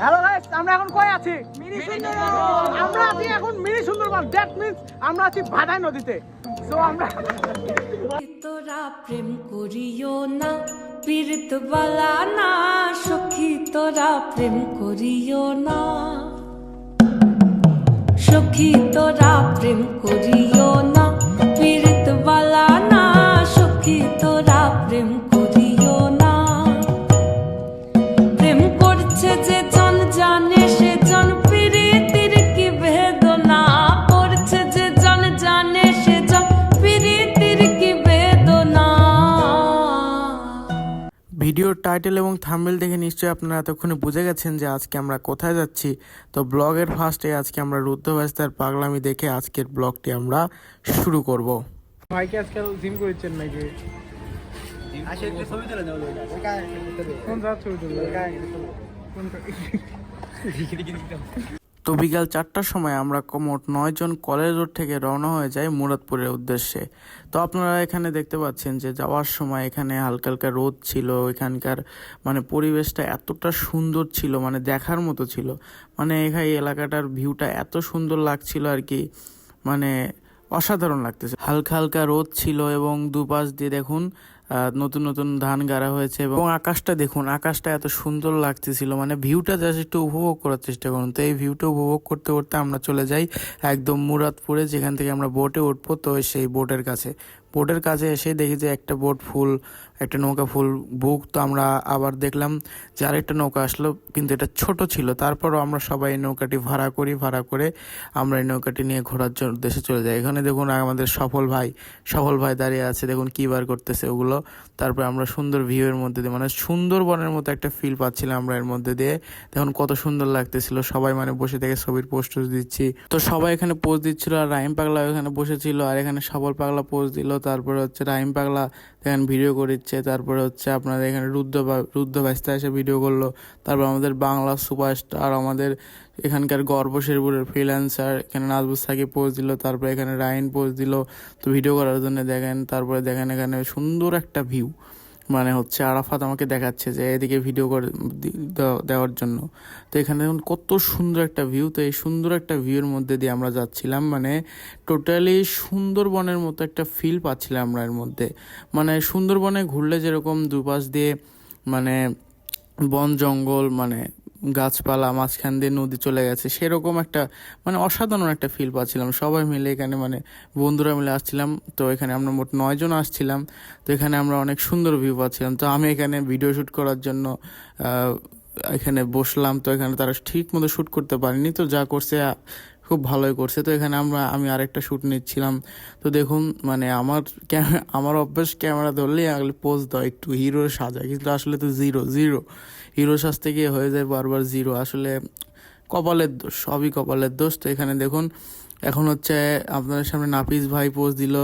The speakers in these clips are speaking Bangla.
হ্যালো গাইস আমরা এখন কই আছি? মিনি সুন্দরবন। আমরা আছি এখন মিনি সুন্দরবন। দ্যাট মিন্স আমরা আছি ভাদাই নদীতে। সো আমরা তোরা প্রেম করিও না পীড়িত বালা না সখী তোরা প্রেম করিও না। সখী তোরা প্রেম করিও না। ভিডিওর টাইটেল এবং থাম্বেল দেখে নিশ্চয়ই আপনারা এতক্ষণে বুঝে গেছেন যে আজকে আমরা কোথায় যাচ্ছি। তো ব্লগের ফার্স্টে আজকে আমরা রুদ্রব্যস্তার পাগলামি দেখে আজকের ব্লগটি আমরা শুরু করব। ভাইকে আজকাল জিম করেছেন নাকি? কোন ছবি তুলবে? তো বিকাল চারটার সময় আমরা মোট নয়জন কলেজ রোড থেকে রওনা হয়ে যাই মুরাদপুরের উদ্দেশ্যে। তো আপনারা এখানে দেখতে পাচ্ছেন যে যাওয়ার সময় এখানে হালকা হালকা রোদ ছিল, এখানকার মানে পরিবেশটা এতটা সুন্দর ছিল মানে দেখার মতো ছিল। মানে এখানে এলাকাটার ভিউটা এত সুন্দর লাগছিল আর কি মানে অসাধারণ লাগতেছে। হালকা হালকা রোদ ছিল এবং দুপাশ দিয়ে দেখুন নতুন নতুন ধান গাড়া হয়েছে এবং আকাশটা দেখুন, আকাশটা এত সুন্দর লাগতেছিল। মানে ভিউটা জাস্ট একটু উপভোগ করার চেষ্টা করুন। তো এই ভিউটা উপভোগ করতে করতে আমরা চলে যাই একদম মুরাদপুরে, যেখান থেকে আমরা বোটে উঠবো, তো সেই বোটের কাছে। বোটের কাছে এসে দেখি যে একটা বোট ফুল, একটা নৌকা ফুল বুক। তো আমরা আবার দেখলাম যে আরেকটা নৌকা আসলো, কিন্তু এটা ছোট ছিল। তারপরও আমরা সবাই নৌকাটি ভাড়া করি, ভাড়া করে আমরা এই নৌকাটি নিয়ে ঘোরার জন্য দেশে চলে যাই। এখানে দেখুন আমাদের সফল ভাই সফল ভাই দাঁড়িয়ে আছে। দেখুন কী বার করতেছে ওগুলো। তারপরে আমরা সুন্দর ভিউ এর মধ্যে দিয়ে মানে সুন্দরবনের মতো একটা ফিল পাচ্ছিলাম আমরা এর মধ্যে দিয়ে। দেখুন কত সুন্দর লাগতেছিল। সবাই মানে বসে থেকে ছবির পোস্ট দিচ্ছি। তো সবাই এখানে পোজ দিচ্ছিল, আর রাহিম পাগলা এখানে বসেছিল, আর এখানে সফল পাগলা পোজ দিল। তারপরে হচ্ছে রাইম পাগলা এখানে ভিডিও করেছে তারপরে হচ্ছে আপনাদের এখানে রুদ্র রুদ্র ব্যস্তা এসে ভিডিও করল, তারপর আমাদের বাংলা সুপারস্টার আমাদের এখানকার গর্ব শেরপুরের ফ্রিল্যান্সার এখানে নাজবুস সাকিব পোজ দিল, তারপরে এখানে রাইন পোস্ট দিল, তো ভিডিও করার জন্য দেখেন, তারপরে দেখেন এখানে সুন্দর একটা ভিউ মানে হচ্ছে আরাফাত আমাকে দেখাচ্ছে যে এদিকে ভিডিও করে দেওয়া- দেওয়ার জন্য। তো এখানে দেখুন কত সুন্দর একটা ভিউ তো এই সুন্দর একটা ভিউর মধ্যে দিয়ে আমরা যাচ্ছিলাম। মানে টোটালি সুন্দরবনের মতো একটা ফিল পাচ্ছিলাম আমরা এর মধ্যে। মানে সুন্দরবনে ঘুরলে যেরকম দুপাশ দিয়ে মানে বন জঙ্গল মানে গাছপালা, মাঝখান দিয়ে নদী চলে গেছে, সেরকম একটা মানে অসাধারণ একটা ফিল পাচ্ছিলাম। সবাই মিলে এখানে মানে বন্ধুরা মিলে আসছিলাম, তো এখানে আমরা মোট নয়জন আসছিলাম, তো এখানে আমরা অনেক সুন্দর ভিউ পাচ্ছিলাম। তো আমি এখানে ভিডিও শ্যুট করার জন্য এখানে বসলাম, তো এখানে তারা ঠিক মতো শ্যুট করতে পারেনি, তো যা করছে খুব ভালোই করছে। তো এখানে আমরা, আমি আরেকটা শ্যুট নিচ্ছিলাম। তো দেখুন মানে আমার আমার অভ্যাস ক্যামেরা ধরলেই আগে পোজ দাও, একটু হিরোর সাজা। কিন্তু আসলে তো জিরো জিরো হিরো সাজতে গিয়ে হয়ে যায় বারবার জিরো আসলে কপালের দোষ, সবই কপালের দোষ। তো এখানে দেখুন এখন হচ্ছে আপনাদের সামনে নাপিস ভাই পোজ দিল,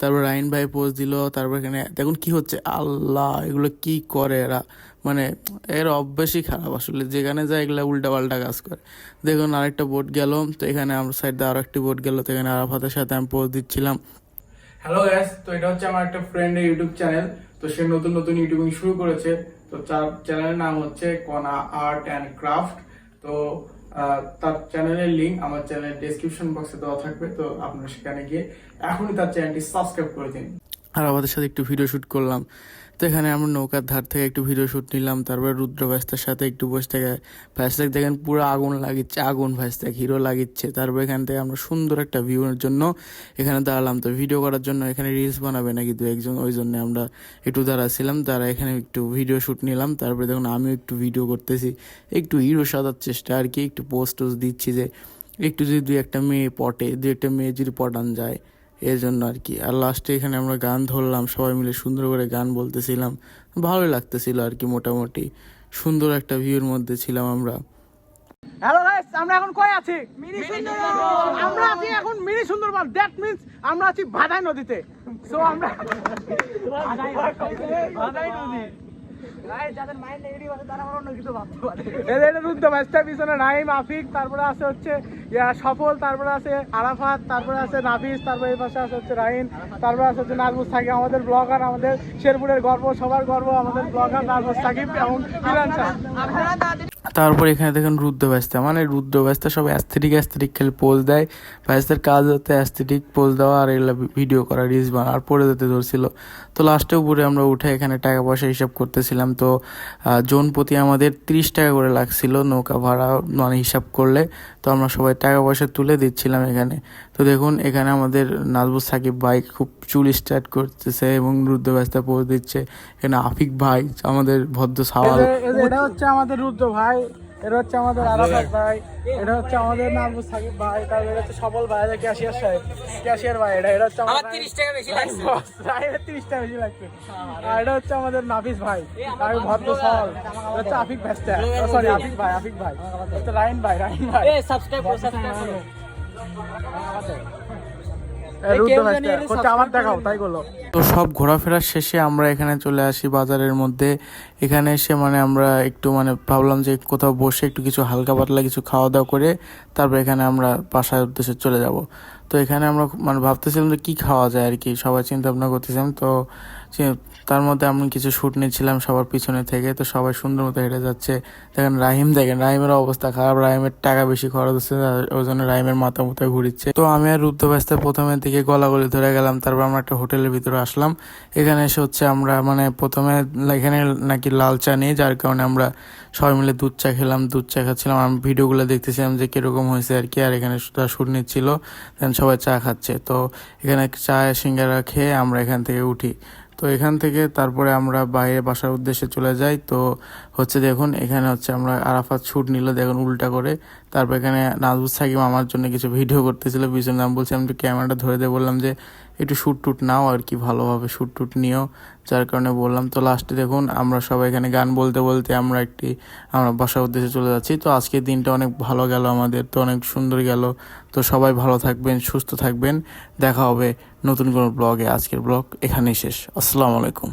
তারপর রাইন ভাই পোজ দিল, তারপর এখানে দেখুন কি হচ্ছে? আল্লাহ, এগুলো কি করে এরা? মানে এর অভ্যাসই খারাপ আসলে, যেখানে যায় এগুলো উল্টা পাল্টা কাজ করে। দেখুন আরেকটা বোট গেল, তো এখানে আমার সাইড দিয়ে আরও একটি বোট গেল, তো এখানে আরাফাতের সাথে আমি পোস্ট দিচ্ছিলাম। হ্যালো গ্যাস তো এটা হচ্ছে আমার একটা ফ্রেন্ডের ইউটিউব চ্যানেল তো সে নতুন নতুন ইউটিউবিং শুরু করেছে। তো চ্যানেলের নাম হচ্ছে কনা আর্ট অ্যান্ড ক্রাফট তো তার চ্যানেলের লিঙ্ক আমার চ্যানেলের ডেসক্রিপশন বক্সে দেওয়া থাকবে, তো আপনারা সেখানে গিয়ে এখনই তার চ্যানেলটি সাবস্ক্রাইব করে দিন। আর আমাদের সাথে একটু ভিডিও শ্যুট করলাম। তো এখানে আমরা নৌকার ধার থেকে একটু ভিডিও শ্যুট নিলাম, তারপরে রুদ্র ভাইস্তার সাথে একটু বসে থেকে ভাইস্তাক দেখেন পুরো আগুন লাগিচ্ছে, আগুন ভাইস্তাক হিরো লাগিচ্ছে। তারপর এখান থেকে আমরা সুন্দর একটা ভিউর জন্য এখানে দাঁড়ালাম। তো ভিডিও করার জন্য এখানে রিলস বানাবে নাকি দু একজন, ওই জন্য আমরা একটু দাঁড়াছিলাম, তারা এখানে একটু ভিডিও শ্যুট নিলাম। তারপরে দেখুন আমিও একটু ভিডিও করতেছি, একটু হিরো সাজার চেষ্টা আর কি, একটু পোস্ট টোস্ট দিচ্ছি যে একটু যদি দু একটা মেয়ে পটে, দু একটা মেয়ে যদি পটান যায় এর জন্য আর কি। আর লাস্টে এখানে আমরা গান ধরলাম সবাই মিলে সুন্দর করে গান বলতেছিলাম। ভালোই লাগতেছিল আর কি মোটামুটি। সুন্দর একটা ভিউর মধ্যে ছিলাম আমরা। হ্যালো গাইস আমরা এখন কই আছি? মিনি সুন্দরবন। আমরা আছি এখন মিনি সুন্দরবন। দ্যাট মিন্স আমরা আছি ভাদাই নদীতে। সো আমরা ভাদাই নদী। তারপরে আছে হচ্ছে সফল, তারপরে আছে আরাফাত, তারপরে আছে নাফিস, তারপরে এই পাশে আছে হচ্ছে রাহিন তারপরে আছে হচ্ছে নাজমুস সাকিব, আমাদের ব্লগার আমাদের শেরপুরের গর্ব, সবার গর্ব, আমাদের ব্লগার নাজমুস সাকিব এবং ফ্রিল্যান্সার তারপর এখানে দেখেন রুদ্র ব্যস্তা মানে রুদ্র ব্যস্তা সব অ্যাস্থেটিক অ্যাস্থেটিক খেলে পোজ দেয়। ব্যস্তার কাজ হতে অ্যাস্থেটিক পোজ দেওয়া আর এগুলো ভিডিও করা রিলস বানা আর পড়ে যেতে ধরছিল। তো লাস্টে উপরে আমরা উঠে এখানে টাকা পয়সা হিসাব করতেছিলাম। তো জন প্রতি আমাদের তিরিশ টাকা করে লাগছিল নৌকা ভাড়া মানে হিসাব করলে। তো আমরা সবাই টাকা পয়সা তুলে দিচ্ছিলাম এখানে। তো দেখুন, এখানে আমাদের নাজবুল সাকিব ভাই খুব চুল স্টার্ট করতেছে এবং রুদ্র ব্যস্তা পোজ দিচ্ছে। এখানে আফিক ভাই, আমাদের ভদ্র সাওয়াল। এটা হচ্ছে আমাদের রুদ্র ভাই। এটা হচ্ছে আমাদের আরাফাত ভাই এটা হচ্ছে আমাদের নাজমুল সাকিব ভাই তারপরে হচ্ছে সফল ভাই ক্যাশিয়ার সাহেব ক্যাশিয়ার ভাই এটা এটা হচ্ছে আমার তিরিশ টাকা বেশি লাগছে। তিরিশ টাকা বেশি লাগছে। আর। এটা হচ্ছে আমাদের নাফিস ভাই আর ভদ্র সল হচ্ছে আফিক ভ্যাস্টা সরি আফিক ভাই আফিক ভাই। রাইন ভাই রাইন ভাই। সাবস্ক্রাইব করো সাবস্ক্রাইব করো। তো সব ঘোরাফেরার শেষে আমরা এখানে চলে আসি বাজারের মধ্যে। এখানে এসে মানে আমরা একটু মানে ভাবলাম যে কোথাও বসে একটু কিছু হালকা পাতলা কিছু খাওয়া দাওয়া করে তারপর এখানে আমরা বাসার উদ্দেশ্যে চলে যাব। তো এখানে আমরা মানে ভাবতেছিলাম যে কী খাওয়া যায় আর কি সবাই চিন্তা ভাবনা করতেছিলাম। তো সে- তার মধ্যে আমি কিছু শ্যুট নিচ্ছিলাম সবার পিছনে থেকে, তো সবাই সুন্দর মতো হেঁটে যাচ্ছে। দেখেন রাহিম, দেখেন রাহিমের অবস্থা খারাপ, রাহিমের টাকা বেশি খরচ হচ্ছে ওই জন্য রাহিমের মাথা মুথা ঘুরিচ্ছে। তো আমি আর রুদ্র ব্যস্ত প্রথমের দিকে গলাগলি ধরে গেলাম, তারপর আমরা একটা হোটেলের ভিতরে আসলাম। এখানে এসে হচ্ছে আমরা মানে প্রথমে এখানে নাকি লাল চা নেই, যার কারণে আমরা সবাই মিলে দুধ চা খেলাম, দুধ চা খাচ্ছিলাম। আমি ভিডিওগুলো দেখতেছিলাম যে কীরকম হয়েছে আর কি, আর এখানে শুট নিচ্ছিল দেন সবাই চা খাচ্ছে। তো এখানে চা, সিঙ্গারা খেয়ে আমরা এখান থেকে উঠি। তো এখান থেকে তারপরে আমরা বাইরে বাসার উদ্দেশ্যে চলে যাই। তো হচ্ছে দেখুন, এখানে হচ্ছে আমরা আরাফাত শুট নিল দেখুন উল্টা করে। তারপর এখানে নাজবুল সাকিব আমার জন্য কিছু ভিডিও করতেছিল পিছনে আমি বলছি আমি একটু ক্যামেরাটা ধরে দিয়ে বললাম যে একটু শ্যুট টুট নাও আর কি, ভালোভাবে শ্যুট টুট নিও। যার কারণে বললাম, তো লাস্টে দেখুন আমরা সবাই এখানে গান বলতে বলতে আমরা একটি, আমরা বাসার উদ্দেশ্যে চলে যাচ্ছি। তো আজকের দিনটা অনেক ভালো গেল আমাদের, তো অনেক সুন্দর গেল। তো সবাই ভালো থাকবেন, সুস্থ থাকবেন। দেখা হবে। নতুন কোনো ব্লগে আজকের ব্লগ এখানেই শেষ। আসসালামু আলাইকুম।